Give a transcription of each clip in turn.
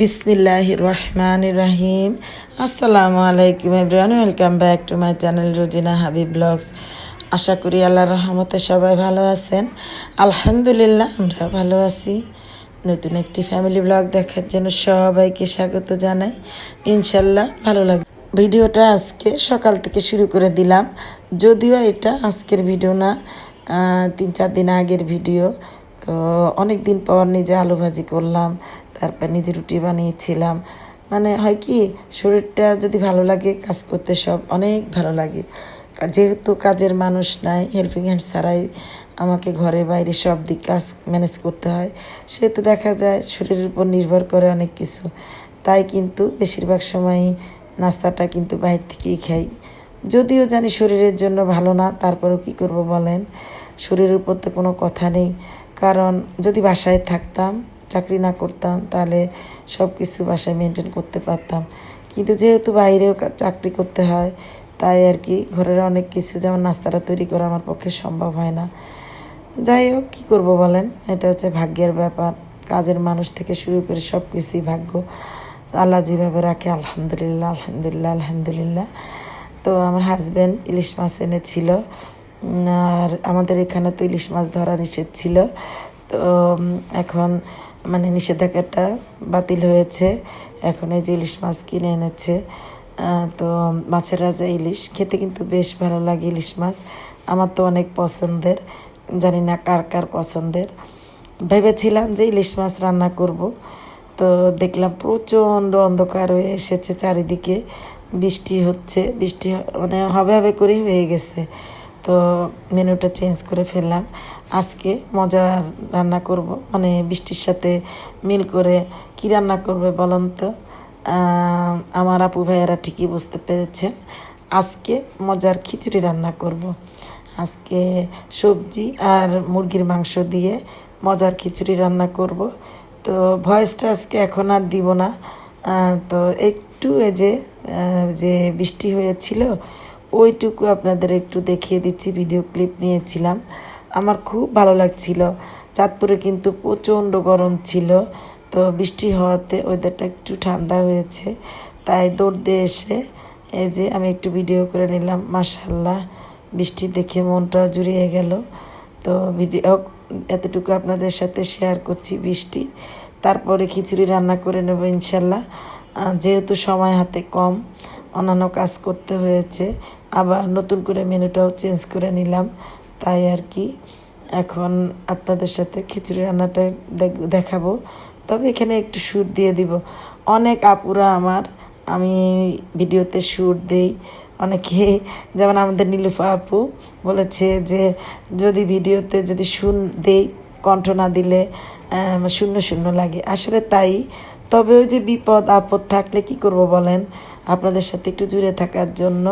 বিসমিল্লাহ রহমান রাহিম। আসসালামু আলাইকুম everyone, welcome back to my channel Rojina Habib blogs. আশা করি আল্লাহ রহমতে সবাই ভালো আছেন। আলহামদুলিল্লাহ আমরা ভালো আছি। নতুন একটি ফ্যামিলি ব্লগ দেখার জন্য সবাইকে স্বাগত জানাই। ইনশাল্লাহ ভালো লাগবে। ভিডিওটা আজকে সকাল থেকে শুরু করে দিলাম। যদিও এটা আজকের ভিডিও না তিন চার দিন আগের ভিডিও তো অনেক দিন পর নিজে আলু ভাজি করলাম, তারপর নিজে রুটি বানিয়েছিলাম। মানে হয় কি, শরীরটা যদি ভালো লাগে, কাজ করতে সব অনেক ভালো লাগে। যেহেতু কাজের মানুষ নাই হেল্পিং হ্যান্ড ছাড়াই আমাকে ঘরে বাইরে সব দিক কাজ ম্যানেজ করতে হয়, সেহেতু দেখা যায় শরীরের উপর নির্ভর করে অনেক কিছু। তাই কিন্তু বেশিরভাগ সময়ই নাস্তাটা কিন্তু বাইরে থেকেই খাই। যদিও জানি শরীরের জন্য ভালো না, তারপরেও কি করব বলেন? শরীরের উপর তো কোনো কথা নেই। কারণ যদি বাসায় থাকতাম, চাকরি না করতাম, তাহলে সব কিছু বাসায় মেনটেন করতে পারতাম। কিন্তু যেহেতু বাইরেও চাকরি করতে হয়, তাই আর কি ঘরের অনেক কিছু, যেমন নাস্তাটা তৈরি করা আমার পক্ষে সম্ভব হয় না। যাই হোক, কী করব বলেন? এটা হচ্ছে ভাগ্যের ব্যাপার। কাজের মানুষ থেকে শুরু করে সব কিছুই ভাগ্য। আল্লাহ যেভাবে রাখে, আলহামদুলিল্লাহ আলহামদুলিল্লাহ আলহামদুলিল্লাহ। তো আমার হাজব্যান্ড ইলিশ মাছ এনেছিল। আর আমাদের এখানে তো ইলিশ মাছ ধরা নিষেধ ছিল। তো এখন মানে নিষেধাজ্ঞাটা বাতিল হয়েছে। এখন এই যে ইলিশ মাছ কিনে এনেছে তো মাছের রাজা ইলিশ। খেতে কিন্তু বেশ ভালো লাগে ইলিশ মাছ। আমার তো অনেক পছন্দের। জানি না কার কার পছন্দের। ভেবেছিলাম যে ইলিশ মাছ রান্না করব। তো দেখলাম প্রচণ্ড অন্ধকার হয়ে এসেছে চারিদিকে। বৃষ্টি হচ্ছে। বৃষ্টি মানে হবে হবে করে হয়ে গেছে। তো মেনুটা চেঞ্জ করে ফেললাম। আজকে মজার রান্না করব মানে বৃষ্টির সাথে মিল করে কি রান্না করবে বলুন তো? আমার আপু ভাইয়েরা ঠিকই বুঝতে পেরেছেন। আজকে মজার খিচুড়ি রান্না করব। আজকে সবজি আর মুরগির মাংস দিয়ে মজার খিচুড়ি রান্না করব। তো ভয়েসটা আজকে এখন আর দিব না। তো একটু যে যে বৃষ্টি হয়েছিল ওইটুকু আপনাদের একটু দেখিয়ে দিচ্ছি ভিডিও ক্লিপ নিয়েছিলাম। আমার খুব ভালো লাগছিল। চাঁদপুরে কিন্তু প্রচণ্ড গরম ছিল, তো বৃষ্টি হওয়াতে ওয়েদারটা একটু ঠান্ডা হয়েছে। তাই দৌড় দিয়ে এসে এই যে আমি একটু ভিডিও করে নিলাম। মাসাল্লাহ বৃষ্টি দেখে মনটাও জুড়িয়ে গেল। তো ভিডিও এতটুকু আপনাদের সাথে শেয়ার করছি বৃষ্টি। তারপরে খিচুড়ি রান্না করে নেব ইনশাল্লাহ যেহেতু সময় হাতে কম অন্যান্য কাজ করতে হয়েছে। আবার নতুন করে মেনুটাও চেঞ্জ করে নিলাম। তাই আর কি। এখন আপনাদের সাথে খিচুড়ি রান্নাটা দেখ- দেখাবো। তবে এখানে একটু সুর দিয়ে দিব। অনেক আপুরা আমার, আমি ভিডিওতে সুর দেই। অনেকে, যেমন আমাদের নীলুফা আপু বলেছে যে, যদি ভিডিওতে যদি শুন দেই, কণ্ঠ না দিলে শূন্য শূন্য লাগে। আসলে তাই। তবে ওই যে বিপদ, আপদ থাকলে কি করব বলেন? আপনাদের সাথে একটু জুড়ে থাকার জন্য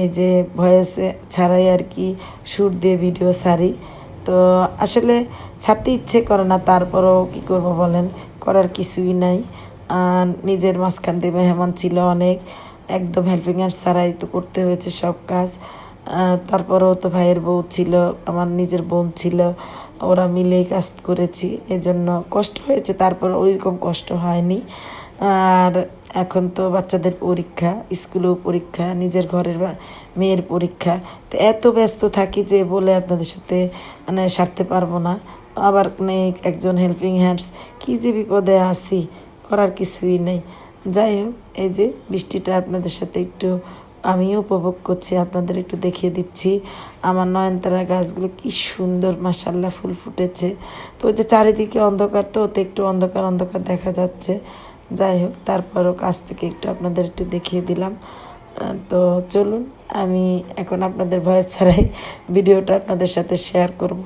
এই যে ভয়েসে ছাড়াই আর কি সুর দিয়ে ভিডিও সারি তো আসলে ছাড়তে ইচ্ছে করে না, তারপরও কি করব বলেন? করার কিছুই নাই। আর নিজের মাঝখান দিয়ে মেহমান ছিল অনেক, একদম হেল্পিং হ্যান্ড ছাড়াই তো করতে হয়েছে সব কাজ। তারপরেও তো ভাইয়ের বউ ছিল, আমার নিজের বোন ছিল। ওরা মিলেই কাজ করেছি, এজন্য কষ্ট হয়েছে, তারপর ওইরকম কষ্ট হয়নি। আর এখন তো বাচ্চাদের পরীক্ষা, স্কুলেও পরীক্ষা, নিজের ঘরের মেয়ের পরীক্ষা। তো এত ব্যস্ত থাকি যে বলে আপনাদের সাথে মানে সারতে পারব না। আবার নেই একজন হেল্পিং হ্যান্ডস কী যে বিপদে আসি করার কিছুই নেই। যাই হোক, এই যে বৃষ্টিটা আপনাদের সাথে একটু আমিও উপভোগ করছি, আপনাদের একটু দেখিয়ে দিচ্ছি। আমার নয়নতারা গাছগুলো কি সুন্দর মাসাল্লাহ ফুল ফুটেছে। তো ওই যে চারিদিকে অন্ধকার তো, ওতে একটু অন্ধকার অন্ধকার দেখা যাচ্ছে। যাই হোক, তারপরও কাছ থেকে একটু আপনাদের একটু দেখিয়ে দিলাম। তো চলুন, আমি এখন আপনাদের ভয়েস ছাড়াই ভিডিওটা আপনাদের সাথে শেয়ার করব।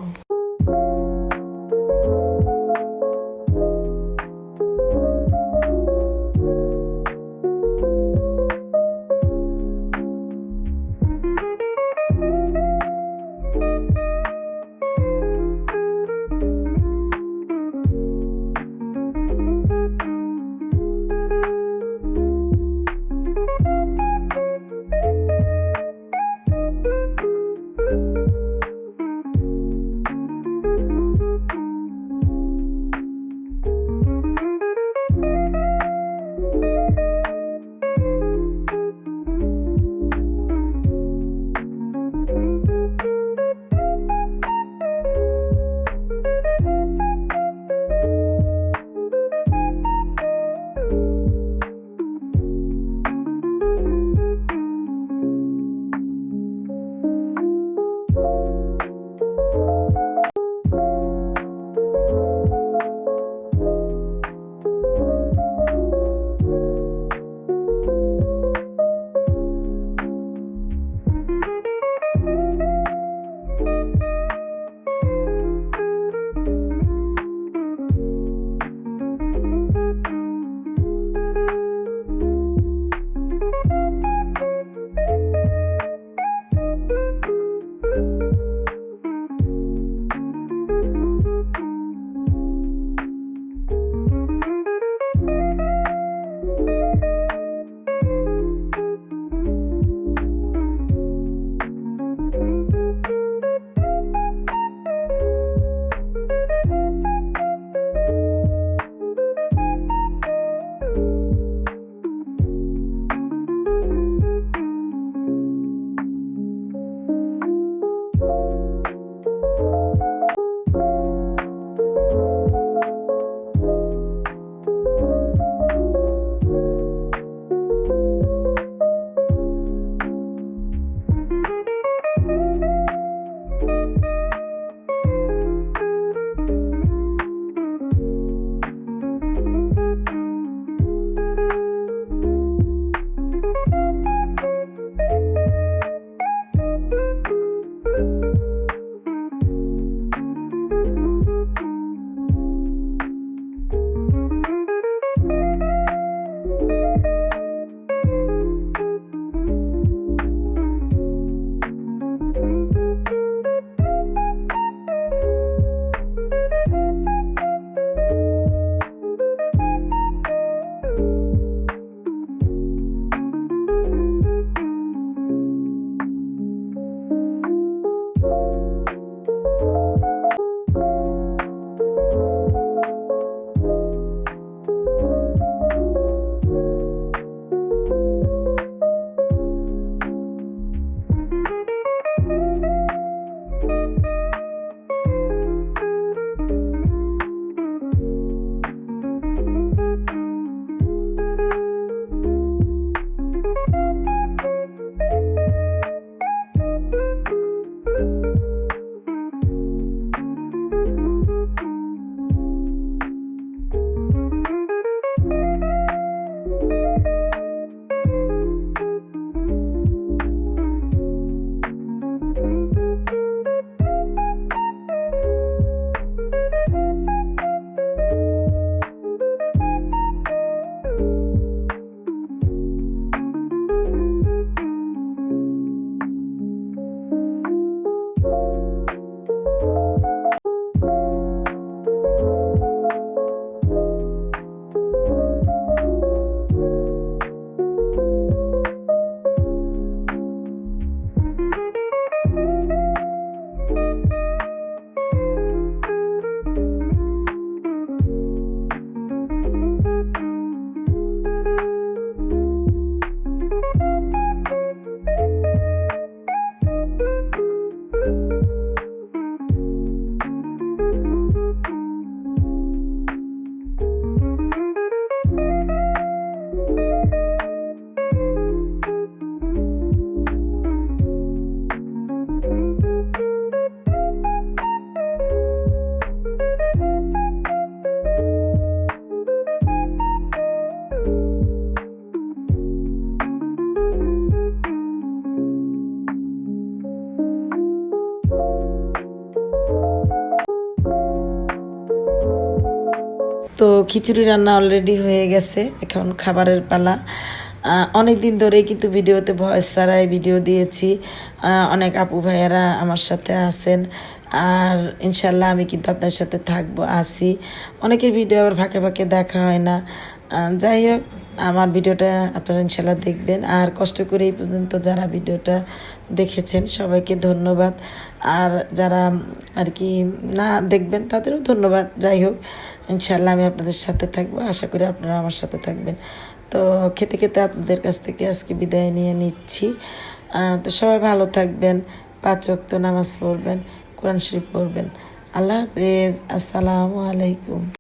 খিচুড়ি রান্না অলরেডি হয়ে গেছে, এখন খাবারের পালা। অনেক দিন ধরেই কিন্তু ভিডিওতে ভয়েস ছাড়াই ভিডিও দিয়েছি। অনেক আপু ভাইয়েরা আমার সাথে আছেন। আর ইনশাল্লাহ আমি কিন্তু আপনার সাথে থাকব, আসি। অনেকের ভিডিও আবার ফাঁকে ফাঁকে দেখা হয় না। যাই হোক। আমার ভিডিওটা আপনারা ইনশাল্লাহ দেখবেন। আর কষ্ট করে এই পর্যন্ত যারা ভিডিওটা দেখেছেন, সবাইকে ধন্যবাদ। আর যারা আর কি না দেখবেন, তাদেরও ধন্যবাদ। যাই হোক, ইনশাল্লাহ আমি আপনাদের সাথে থাকব। আশা করি আপনারা আমার সাথে থাকবেন। তো খেতে খেতে আপনাদের কাছ থেকে আজকে বিদায় নিয়ে নিচ্ছি। তো সবাই ভালো থাকবেন, পাঁচ ওয়াক্ত নামাজ পড়বেন, কোরআন শরীফ পড়বেন। আল্লাহ হাফেজ। আসসালামু আলাইকুম।